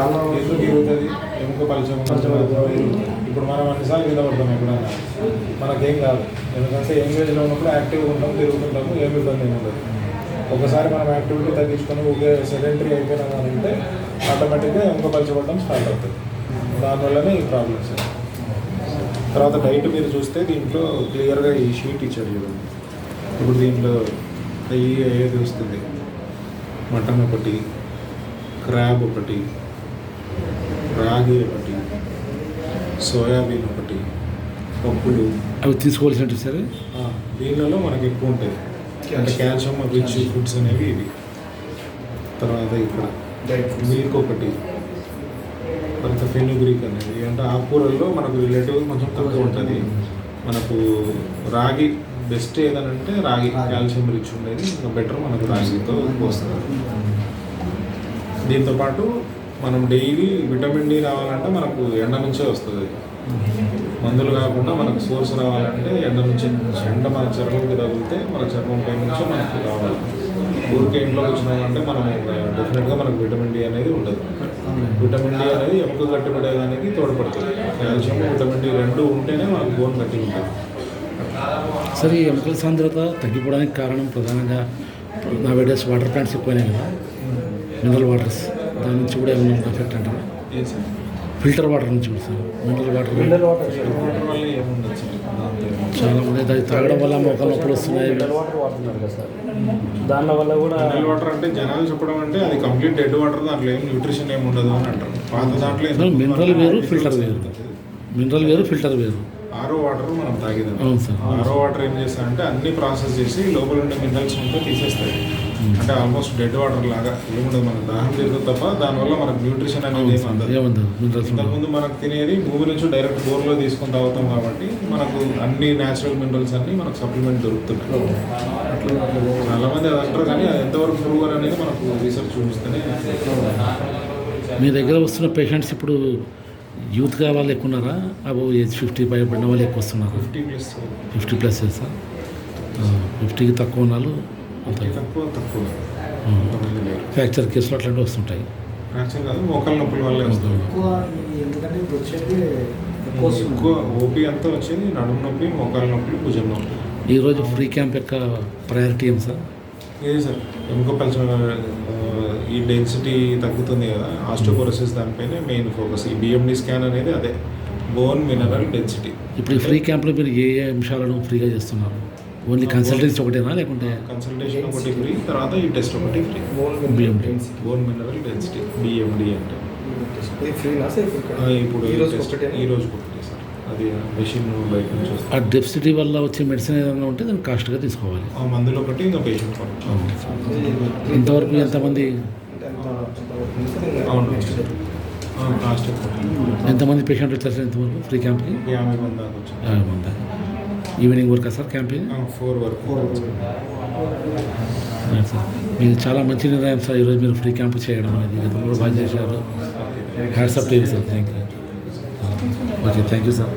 చాలా ఎందుకు తిరుగుతుంది ఎముక పరిచయం ఇప్పుడు మనం అన్నిసార్లు కింద పడతాం ఎప్పుడైనా. మనకేం కాదు. ఎందుకంటే ఎంగేజ్లో ఉన్నప్పుడు యాక్టివ్గా ఉంటాం తిరుగుతుంటాము ఏమి ఇబ్బంది ఉండదు. ఒకసారి మనం యాక్టివిటీ తగ్గించుకొని ఒకే సెడెంటరీ అయిపోయినాం అని అంటే ఆటోమేటిక్గా ఎముక పలచబడడం స్టార్ట్ అవుతుంది. దానివల్లనే ఈ ప్రాబ్లమ్స్ తర్వాత డైట్ మీరు చూస్తే దీంట్లో క్లియర్గా ఈ షీట్ ఇచ్చాడు చూడండి. ఇప్పుడు దీంట్లో ఈ ఏది వస్తుంది? మటన్ ఒకటి క్రాబ్ ఒకటి రాగి ఒకటి సోయాబీన్ ఒకటి పప్పులు. అవి తీసుకోవాల్సినట్టు సరే? దీనిలో మనకి ఎక్కువ ఉంటాయి. అంటే కాల్షియం రిచ్ ఫుడ్స్ అనేవి ఇవి. తర్వాత ఇక్కడ మిల్క్ ఒకటి తర్వాత ఫెనుగ్రీక్ అనేది. అంటే ఆకుకూరల్లో మనకు రిలేటివ్ కొంచెం తక్కువ ఉంటుంది. మనకు రాగి బెస్ట్ ఏదనంటే రాగి కాల్షియం రిచ్ ఉండేది. ఇంకా బెటర్ మనకు రాగితో వస్తుంది. దీంతో పాటు మనం డైలీ విటమిన్ డి రావాలంటే మనకు ఎండ నుంచే వస్తుంది. మందులు కాకుండా మనకు సోర్స్ రావాలంటే ఎండ నుంచి ఎండ మన చర్మంకి తగిలితే మన చర్మం పై నుంచి మనకు రావాలి. ఊరికే ఇంట్లో వచ్చినామంటే మనం డెఫినెట్గా మనకు విటమిన్ డి అనేది ఉండదు. విటమిన్ డి అనేది ఎముక గట్టిపడేదానికి తోడ్పడుతుంది. కాల్షియం విటమిన్ డి రెండు ఉంటేనే మనకు బోన్ గట్టి ఉంటుంది సరే ఈ ఎముకల సాంద్రత తగ్గిపోవడానికి కారణం ప్రధానంగా నా డేస్ వాటర్ ప్లాంట్స్ ఎక్కువైనాయి కదా. Mineral waters. దాని నుంచి కూడా ఏమైనా ఎఫెక్ట్ అంటారా? ఏ సార్ ఫిల్టర్ వాటర్ నుంచి కూడా సార్ మినరల్ వాటర్. చాలా మంది అది తాగడం వల్ల మొక్కలు నొప్పులు వస్తున్నాయి. మినరల్ వాటర్ వాడుతున్నారు కదా సార్ దాని వల్ల కూడా మినరల్ వాటర్ అంటే జనాలు చెప్పడం అంటే అది కంప్లీట్ డెడ్ వాటర్ దాంట్లో ఏం న్యూట్రిషన్ ఏమి ఉండదు అని అంటారు. పాత దాంట్లో మినరల్ వేరు, ఫిల్టర్ వేరు. మినరల్ వేరు ఫిల్టర్ వేరు. ఆరో వాటర్ మనం తాగేదాం. అవును సార్ ఆరో వాటర్ ఏం చేస్తారంటే అన్ని ప్రాసెస్ చేసి లోపల ఉండే మినరల్స్ ఉంటే తీసేస్తాయి అంటే ఆల్మోస్ట్ డెడ్ వాటర్ లాగా ఏముండదు మనకు. దాహం తీరుతుంది తప్ప దానివల్ల మనకు న్యూట్రిషన్ అనేది అవును ఏమి సార్ అందదు ఏముంది మినరల్స్ ఇంతకుముందు మనకు తినేది భూమి నుంచి డైరెక్ట్ బోర్లో తీసుకొని తాగుతాం కాబట్టి మనకు అన్ని న్యాచురల్ మినరల్స్ అన్ని మనకు సప్లిమెంట్ దొరుకుతున్నాయి. చాలా మంది అది అంటారు కానీ అది ఎంతవరకు ప్రూవ్ అనేది మనకు రీసెర్చ్ చూపిస్తేనే మీ దగ్గర వస్తున్న పేషెంట్స్ ఇప్పుడు యూత్గా వాళ్ళు ఎక్కువ ఉన్నారా? అబో ఏజ్ ఫిఫ్టీ పై పడిన వాళ్ళు ఎక్కువ వస్తున్నారా. Fifty plus fifty plus sir ఫిఫ్టీకి తక్కువ ఉన్న వాళ్ళు అంత తక్కువ తక్కువ. లేరు. ఫ్రాక్చర్ కేసులు అట్లాంటివి వస్తుంటాయి. ఫ్రాక్చర్ కాదు మోకాల నొప్పుల వల్లే వస్తుంది. ఎక్కువ ఓపీ అంతా వచ్చేది నడుము నొప్పి మోకాల నొప్పి భుజం నొప్పి. ఈరోజు ఫ్రీ క్యాంప్ యొక్క ప్రయారిటీ ఏం సార్? ఇది సార్? ఎముక పలచన ఈ డెన్సిటీ తగ్గుతుంది కదా ఆస్టోపోరోసిస్ దానిపైనే మెయిన్ ఫోకస్. ఈ బిఎండి స్కాన్ అనేది అదే బోన్ మినరల్ డెన్సిటీ. ఇప్పుడు ఈ ఫ్రీ క్యాంప్లో మీరు ఏ ఏ అంశాలను ఫ్రీగా చేస్తున్నారు? ఓన్లీ కన్సల్టెన్సీ ఒకటేనా లేకుంటే? కన్సల్టేషన్ ఒకటి ఫ్రీ తర్వాత ఈ టెస్ట్ ఒకటి free bone mineral density BMD అంటే. ఇప్పుడు ఈ రోజు ఒకటే ఈ రోజు ఒకటి సార్. అది మెషిన్ బయట నుంచి ఆ డెప్సిటీ వల్ల వచ్చే మెడిసిన్ ఏదైనా ఉంటే దాన్ని కాస్ట్గా తీసుకోవాలి. ఆ మందులు ఒకటి ఇంకా పేషెంట్ ఇంతవరకు ఎంతమంది? అవును. కాస్ట్ ఎంతమంది పేషెంట్ వచ్చారు సార్ ఇంతవరకు? ఫ్రీ క్యాంప్కి యాభై మంది దాకా వచ్చింది యాభై మంది ఈవినింగ్ వరకా సార్ క్యాంప్ ఇది ఫోర్ వరకు ఫోర్ రైట్ సార్ మీరు చాలా మంచి నిర్ణయం సార్ ఈరోజు మీరు ఫ్రీ క్యాంప్ చేయడం అనేది. గతంలో కూడా బాగా చేశారు. Hats off TV sir thank you okay thank you sir